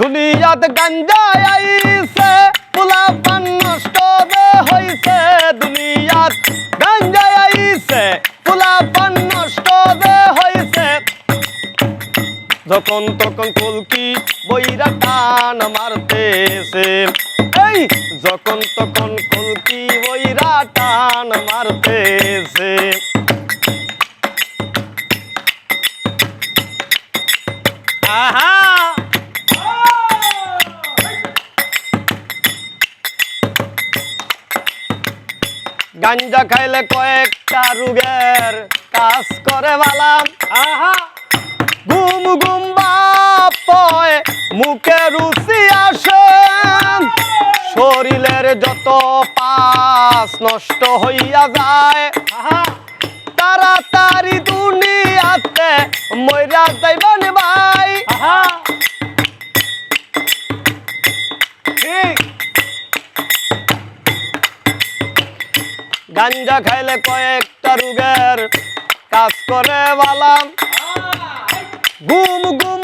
দুনিয়াত গাঞ্জা আইছে পোলা পান নষ্ট দে হইছে, দুনিয়াত গাঞ্জা আইছে পোলা পান নষ্ট দে হইছে। যখন তখন কলকি বইরা টান মারতেছে। এই, যখন তখন কলকি বইরা টান মারতেছে। আহা! গাঞ্জা খাইলে কয়েকটা রুগের কাজ করে বালাম আহা! গুম গুম বাপয়, মুখে রুচি আসে। শরীরের যত পাস নষ্ট হইয়া যায়। তাড়াতাড়ি দুনিয়াতে মইরা যাইবেন ভাই। গাঞ্জা খাইলে কয়েকটা রুগের কাজ করে বালাম গুম গুম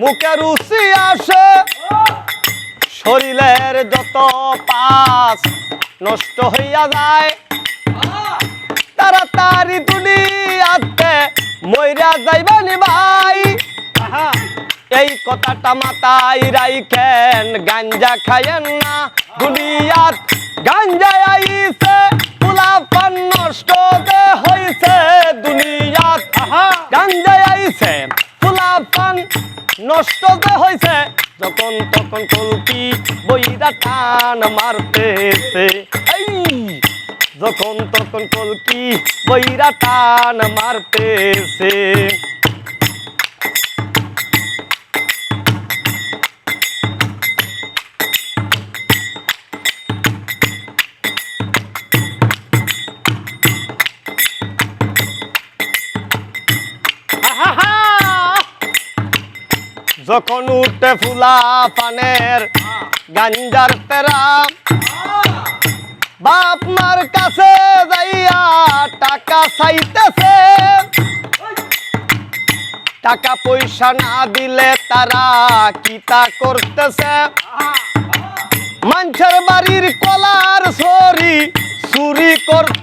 মুখে রুচি আসে। শরীরের যত পাস নষ্ট হইয়া যায়। তাড়াতাড়ি দুনিয়াতে মইরা যাইবানি ভাই। এই কথাটা মাথায় রাইখেন, গাঞ্জা খায়েন না পোলাপান নষ্ট যে হয়েছে যখন তখন চলতি বইরা টান মারতেছে। এই, যখন তখন কলকি বইরা টান মারতেছে। যখন উঠে ফুলা পানের গাঞ্জার তেরা বাপ মার কাছে যাইয়া টাকা চাইতেছে। টাকা পয়সা না দিলে তারা কিতা করতেছে? মানুষের বাড়ির কলার সরি চুরি করতেছে।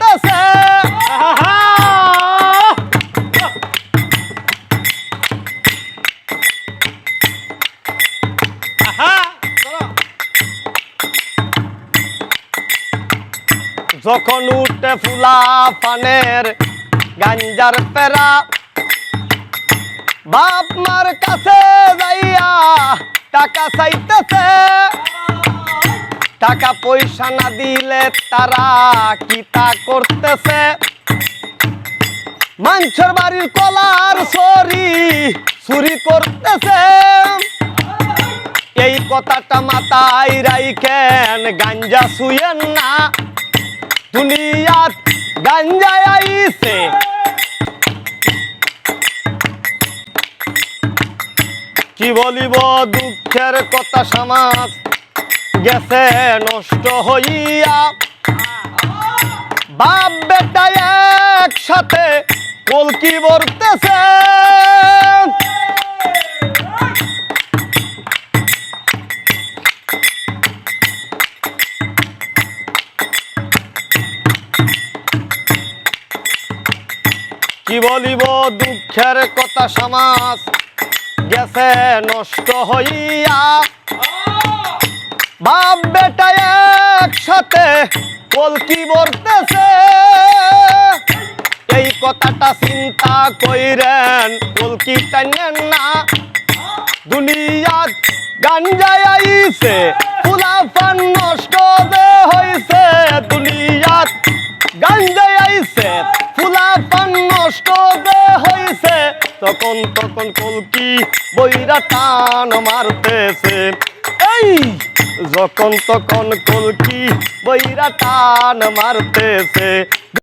যখন উঠে ফুলা পানের গাঞ্জার পেরা, বাপ মার কাছে যাইয়া টাকা চাইতেছে। টাকা পয়সা না দিলে তারা কি তা করতেছে? মানুষের বাড়ির কলার সরি চুরি করতেছে। এই কথাটা মাথায় রাইখেন, গাঞ্জা শুয়েন না। দুনিয়াত গাঞ্জা আইছে। কি বলিব দুঃখের কথা সমাজ? গেছে নষ্ট হইয়া। বাপ বেটা একসাথে কলকি বরতেছে কি বলিব দুঃখের কথা সমাজ? গেছে নষ্ট হইয়া। বাপ বেটা একসাথে কলকি বরতেছে এই কথাটা চিন্তা কইরেন কলকি টানেন না। দুনিয়াত গাঞ্জায় আইছে ফুলাফান নষ্ট হইছে। ফুলাফান নষ্ট দে হইছে তখন তখন কলকি বইরা টান মারতেছে। এই যখন তখন কলকি বইরা টান মারতেছে।